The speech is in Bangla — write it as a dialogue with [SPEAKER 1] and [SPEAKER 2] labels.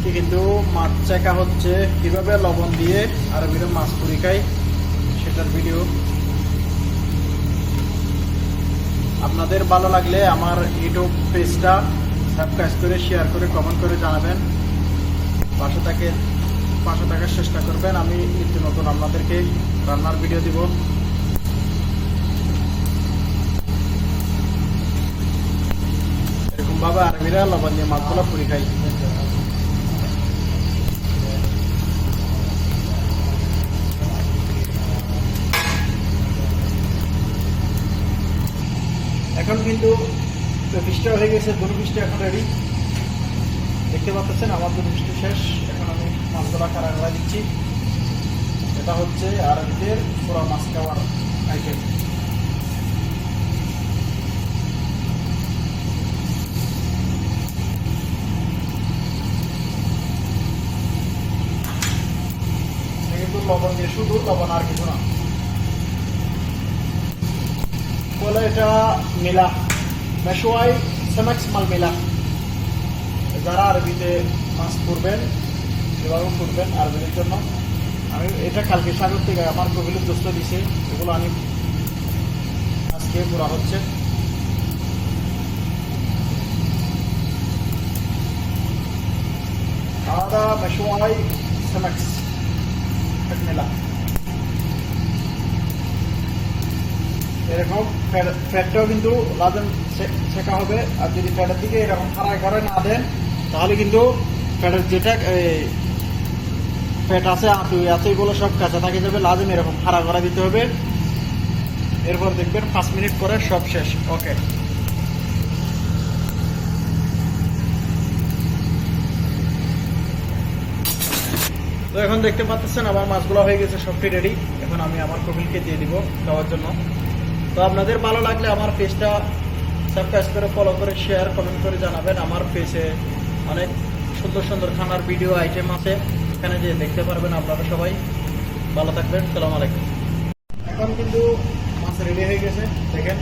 [SPEAKER 1] আজকে কিন্তু মাছ চেকা হচ্ছে কীভাবে লবণ দিয়ে আরবিরা মাছ পুরি খাই সেটার ভিডিও আপনাদের ভালো লাগলে আমার ইউটিউব পেজটা সাবস্ক্রাইব করে শেয়ার করে কমেন্ট করে জানাবেন। পাশে থাকে, পাশে থাকার চেষ্টা করবেন। আমি নিত্য নতুন আপনাদেরকে রান্নার ভিডিও দিব। এরকম ভাবে আরবিরা লবণ দিয়ে মাছগুলো পুরি খাই এখন কিন্তু পৃষ্ঠা হয়ে গেছে দুটো পৃষ্ঠা এখন রেডি দেখতে পাচ্ছেন, আমার দুটো পৃষ্ঠা শেষ। এখন আমি মাছগুলা কারা কারা দিচ্ছি। এটা হচ্ছে আরবিদের পুরো মাছ খাওয়ার আইটেম লবণ দিয়ে শুধু লবণ আর কিছু না। বলে এটা মিলা মেশোয়াই সেমাক্স মাল মিলা যারা আরবিতে মাছ করবেন সেভাবে করবেন আরবিদের জন্য আমি এটা কালকে সাগর থেকে আমার কবিলের দোস্ত দিছে এগুলো আমি আজকে পুরা হচ্ছে هذا مشوي سمك মিলা এরকম ফ্যাটটাও কিন্তু লাদেন শেখা হবে। আর যদি ফ্যাটের দিকে এরকম খাড়ায় খাড়ায় না দেন, তাহলে কিন্তু ফ্যাটের যেটা ফ্যাট আছে আঁতু আছে, এগুলো সব কাঁচা থাকে যাবে। লাদেন এরকম খাড়া করা দিতে হবে। এরপর দেখবেন পাঁচ মিনিট পরে সব শেষ। ওকে। তো এখন দেখতে পাচ্ছেন, আমার মাছগুলো হয়ে গেছে সবটি রেডি এখন আমি আমার কবিলকে দিয়ে দিব খাওয়ার জন্য। তো আপনাদের ভালো লাগলে আমার পেজটা সাবস্ক্রাইব করে ফলো করে শেয়ার কমেন্ট করে জানাবেন। আমার পেজে অনেক সুন্দর সুন্দর খানার ভিডিও আইটেম আছে। এখানে যে দেখতে পারবেন আপনারা সবাই। ভালো থাকবেন। সালাম আলাইকুম। এখন কিন্তু মাছ রেডি হয়ে গেছে। দেখেন